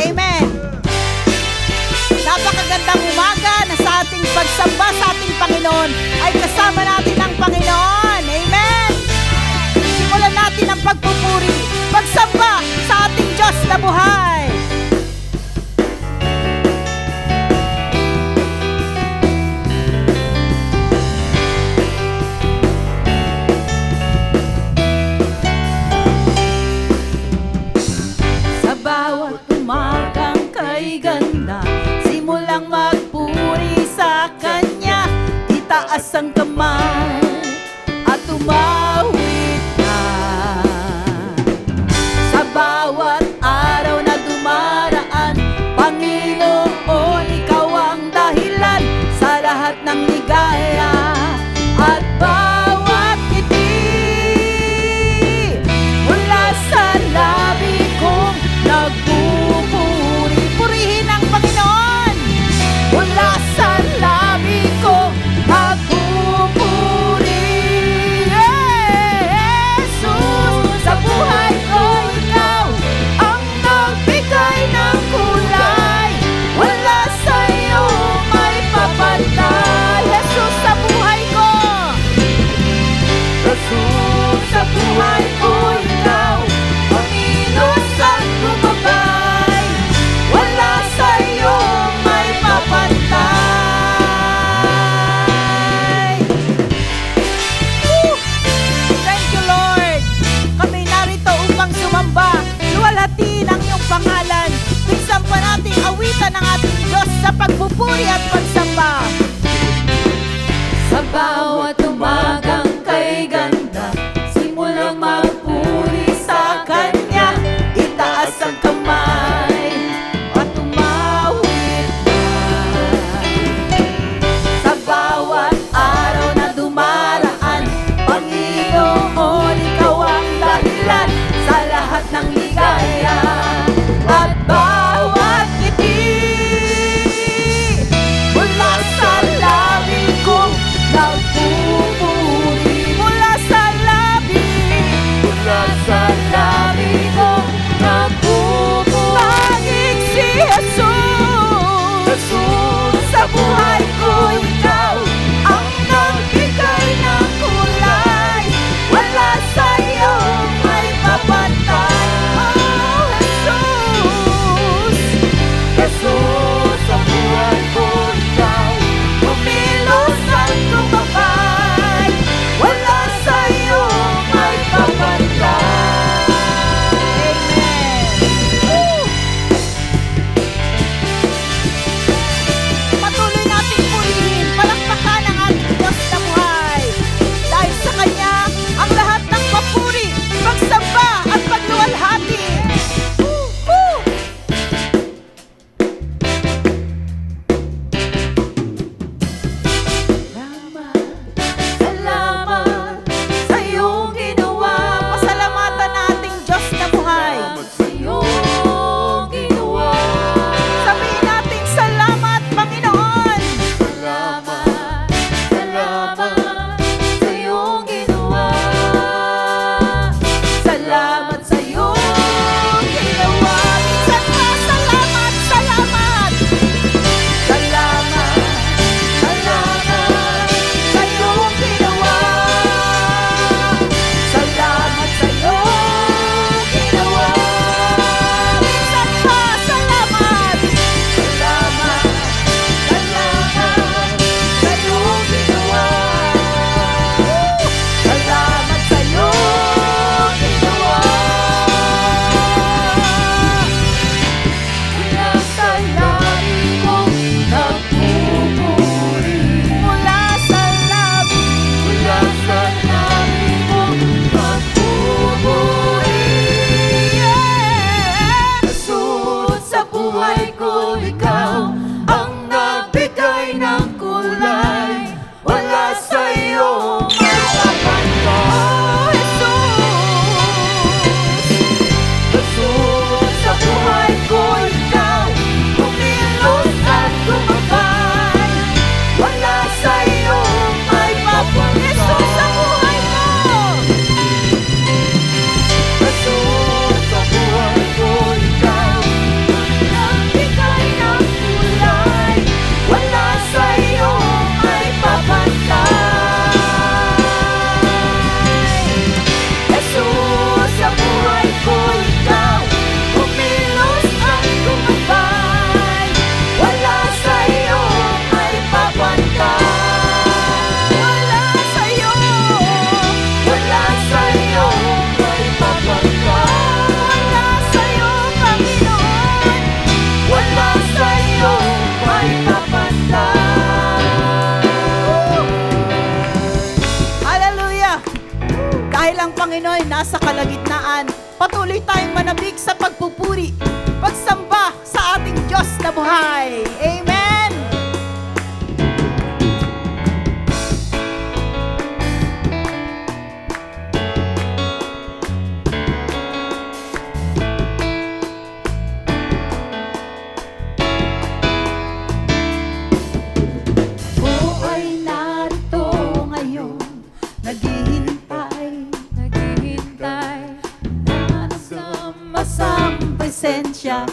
Amen. Napakagandang umaga na sa ating pagsamba sa ating Panginoon ay kasama natin ang Panginoon. Amen. Simulan natin ang pagpupuri, pagsamba sa ating Diyos na buhay. Papuri at pagsamba. right. mataas sa kalagitnaan. Patuloy tayong manabig sa pagpupuri, pagsamba sa ating Diyos na buhay. lisensya